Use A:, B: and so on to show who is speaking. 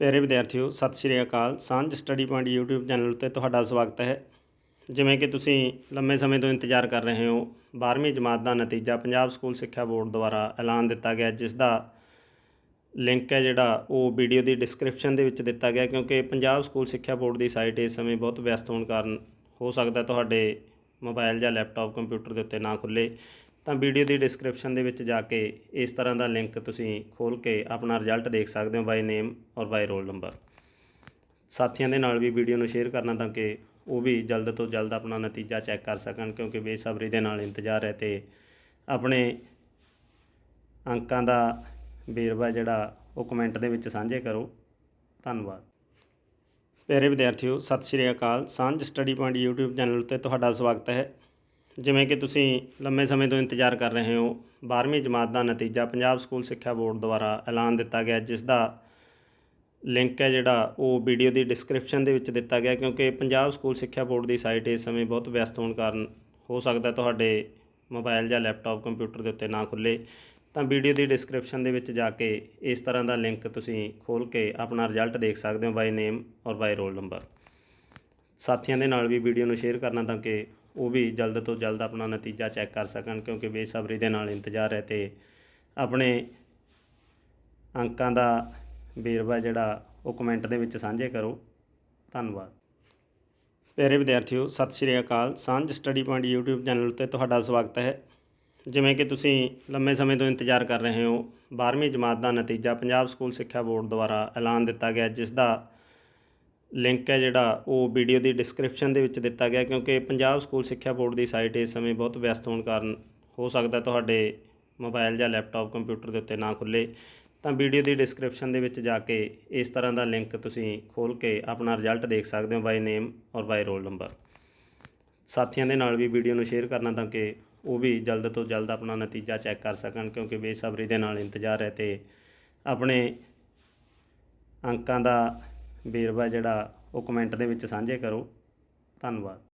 A: ਪਿਆਰੇ ਵਿਦਿਆਰਥੀਓ ਸਤਿ ਸ਼੍ਰੀ ਅਕਾਲ ਸਾਂਝ ਸਟੱਡੀ ਪੁਆਇੰਟ YouTube ਚੈਨਲ ਉੱਤੇ ਤੁਹਾਡਾ ਸਵਾਗਤ ਹੈ ਜਿਵੇਂ ਕਿ ਤੁਸੀਂ ਲੰਮੇ ਸਮੇਂ ਤੋਂ ਇੰਤਜ਼ਾਰ ਕਰ ਰਹੇ ਹੋ 12ਵੀਂ ਜਮਾਤ ਦਾ ਨਤੀਜਾ ਪੰਜਾਬ ਸਕੂਲ ਸਿੱਖਿਆ ਬੋਰਡ ਦੁਆਰਾ ਐਲਾਨ ਦਿੱਤਾ ਗਿਆ ਜਿਸ ਦਾ ਲਿੰਕ ਹੈ ਜਿਹੜਾ ਉਹ ਵੀਡੀਓ ਦੀ ਡਿਸਕ੍ਰਿਪਸ਼ਨ ਦੇ ਵਿੱਚ ਦਿੱਤਾ ਗਿਆ ਕਿਉਂਕਿ ਪੰਜਾਬ ਸਕੂਲ ਸਿੱਖਿਆ ਬੋਰਡ ਦੀ ਸਾਈਟ ਇਸ ਸਮੇਂ ਬਹੁਤ ਵਿਅਸਤ ਹੋਣ ਕਾਰਨ ਹੋ ਸਕਦਾ ਤੁਹਾਡੇ ਮੋਬਾਈਲ ਜਾਂ ਲੈਪਟਾਪ ਕੰਪਿਊਟਰ ਦੇ ਉੱਤੇ ਨਾ ਖੁੱਲੇ ਤਾਂ ਵੀਡੀਓ ਦੀ ਡਿਸਕ੍ਰਿਪਸ਼ਨ ਦੇ ਵਿੱਚ ਜਾ ਕੇ ਇਸ ਤਰ੍ਹਾਂ ਦਾ ਲਿੰਕ ਤੁਸੀਂ ਖੋਲ ਕੇ ਆਪਣਾ ਰਿਜ਼ਲਟ ਦੇਖ ਸਕਦੇ ਹੋ ਬਾਈ ਨੇਮ ਔਰ ਬਾਈ ਰੋਲ ਨੰਬਰ ਸਾਥੀਆਂ ਦੇ ਨਾਲ ਵੀ ਵੀਡੀਓ ਨੂੰ ਸ਼ੇਅਰ ਕਰਨਾ ਤਾਂ ਕਿ ਉਹ ਵੀ ਜਲਦ ਤੋਂ ਜਲਦ ਆਪਣਾ ਨਤੀਜਾ ਚੈੱਕ ਕਰ ਸਕਣ ਕਿਉਂਕਿ ਬੇਸਬਰੀ ਦੇ ਨਾਲ ਇੰਤਜ਼ਾਰ ਹੈ ਤੇ ਆਪਣੇ ਅੰਕਾਂ ਦਾ ਵੇਰਵਾ ਜਿਹੜਾ ਉਹ ਕਮੈਂਟ ਦੇ ਵਿੱਚ ਸਾਂਝੇ ਕਰੋ। ਧੰਨਵਾਦ। ਪਿਆਰੇ ਵਿਦਿਆਰਥੀਓ, ਸਤਿ ਸ਼੍ਰੀ ਅਕਾਲ। ਸਾਂਝ ਸਟੱਡੀ ਪੁਆਇੰਟ YouTube ਚੈਨਲ ਉੱਤੇ ਤੁਹਾਡਾ ਸਵਾਗਤ ਹੈ। ਜਿਵੇਂ ਕਿ ਤੁਸੀਂ ਲੰਮੇ ਸਮੇਂ ਤੋਂ ਇੰਤਜ਼ਾਰ ਕਰ ਰਹੇ ਹੋ 12ਵੀਂ ਜਮਾਤ ਦਾ ਨਤੀਜਾ ਪੰਜਾਬ ਸਕੂਲ ਸਿੱਖਿਆ ਬੋਰਡ ਦੁਆਰਾ ਐਲਾਨ ਦਿੱਤਾ ਗਿਆ, ਜਿਸ ਦਾ ਲਿੰਕ ਹੈ ਜਿਹੜਾ ਉਹ ਵੀਡੀਓ ਦੀ ਡਿਸਕ੍ਰਿਪਸ਼ਨ ਦੇ ਵਿੱਚ ਦਿੱਤਾ ਗਿਆ, ਕਿਉਂਕਿ ਪੰਜਾਬ ਸਕੂਲ ਸਿੱਖਿਆ ਬੋਰਡ ਦੀ ਸਾਈਟ ਇਸ ਸਮੇਂ ਬਹੁਤ ਵਿਅਸਤ ਹੋਣ ਕਾਰਨ ਹੋ ਸਕਦਾ ਤੁਹਾਡੇ ਮੋਬਾਈਲ ਜਾਂ ਲੈਪਟਾਪ ਕੰਪਿਊਟਰ ਦੇ ਉੱਤੇ ਨਾ ਖੁੱਲੇ ਤਾਂ ਵੀਡੀਓ ਦੀ ਡਿਸਕ੍ਰਿਪਸ਼ਨ ਦੇ ਵਿੱਚ ਜਾ ਕੇ ਇਸ ਤਰ੍ਹਾਂ ਦਾ ਲਿੰਕ ਤੁਸੀਂ ਖੋਲ ਕੇ ਆਪਣਾ ਰਿਜ਼ਲਟ ਦੇਖ ਸਕਦੇ ਹੋ ਬਾਈ ਨੇਮ ਔਰ ਬਾਈ ਰੋਲ ਨੰਬਰ ਸਾਥੀਆਂ ਦੇ ਨਾਲ ਵੀ ਵੀਡੀਓ ਨੂੰ ਸ਼ੇਅਰ ਕਰਨਾ ਤਾਂ ਕਿ ਉਹ ਵੀ ਜਲਦ ਤੋਂ ਜਲਦ ਆਪਣਾ ਨਤੀਜਾ ਚੈੱਕ ਕਰ ਸਕਣ, ਕਿਉਂਕਿ ਬੇਸਬਰੀ ਦੇ ਨਾਲ ਇੰਤਜ਼ਾਰ ਹੈ ਤੇ ਆਪਣੇ ਅੰਕਾਂ ਦਾ ਵੇਰਵਾ ਜਿਹੜਾ ਉਹ ਕਮੈਂਟ ਦੇ ਵਿੱਚ ਸਾਂਝੇ ਕਰੋ। ਧੰਨਵਾਦ। ਪਿਆਰੇ ਵਿਦਿਆਰਥੀਓ, ਸਤਿ ਸ਼੍ਰੀ ਅਕਾਲ। ਸਾਂਝ ਸਟੱਡੀ ਪੁਆਇੰਟ YouTube ਚੈਨਲ ਉੱਤੇ ਤੁਹਾਡਾ ਸਵਾਗਤ ਹੈ। ਜਿਵੇਂ ਕਿ ਤੁਸੀਂ ਲੰਮੇ ਸਮੇਂ ਤੋਂ ਇੰਤਜ਼ਾਰ ਕਰ ਰਹੇ ਹੋ 12ਵੀਂ ਜਮਾਤ ਦਾ ਨਤੀਜਾ ਪੰਜਾਬ ਸਕੂਲ ਸਿੱਖਿਆ ਬੋਰਡ ਦੁਆਰਾ ਐਲਾਨ ਦਿੱਤਾ ਗਿਆ, ਜਿਸ ਦਾ ਲਿੰਕ ਹੈ ਜਿਹੜਾ ਉਹ ਵੀਡੀਓ ਦੀ ਡਿਸਕ੍ਰਿਪਸ਼ਨ ਦੇ ਵਿੱਚ ਦਿੱਤਾ ਗਿਆ, ਕਿਉਂਕਿ ਪੰਜਾਬ ਸਕੂਲ ਸਿੱਖਿਆ ਬੋਰਡ ਦੀ ਸਾਈਟ ਇਸ ਸਮੇਂ ਬਹੁਤ ਵਿਅਸਤ ਹੋਣ ਕਾਰਨ ਹੋ ਸਕਦਾ ਤੁਹਾਡੇ ਮੋਬਾਈਲ ਜਾਂ ਲੈਪਟਾਪ ਕੰਪਿਊਟਰ ਦੇ ਉੱਤੇ ਨਾ ਖੁੱਲੇ। ਤਾਂ ਵੀਡੀਓ ਦੀ ਡਿਸਕ੍ਰਿਪਸ਼ਨ ਦੇ ਵਿੱਚ ਜਾ ਕੇ ਇਸ ਤਰ੍ਹਾਂ ਦਾ ਲਿੰਕ ਤੁਸੀਂ ਖੋਲ ਕੇ ਆਪਣਾ ਰਿਜ਼ਲਟ ਦੇਖ ਸਕਦੇ ਹੋ ਬਾਈ ਨੇਮ ਔਰ ਬਾਈ ਰੋਲ ਨੰਬਰ ਸਾਥੀਆਂ ਦੇ ਨਾਲ ਵੀ ਵੀਡੀਓ ਨੂੰ ਸ਼ੇਅਰ ਕਰਨਾ ਤਾਂ ਕਿ ਉਹ ਵੀ ਜਲਦ ਤੋਂ ਜਲਦ ਆਪਣਾ ਨਤੀਜਾ ਚੈੱਕ ਕਰ ਸਕਣ, ਕਿਉਂਕਿ ਬੇਸਬਰੀ ਦੇ ਨਾਲ ਇੰਤਜ਼ਾਰ ਹੈ ਤੇ ਆਪਣੇ ਅੰਕਾਂ ਦਾ ਵੇਰਵਾ ਜਿਹੜਾ ਉਹ ਕਮੈਂਟ ਦੇ ਵਿੱਚ ਸਾਂਝੇ ਕਰੋ। ਧੰਨਵਾਦ।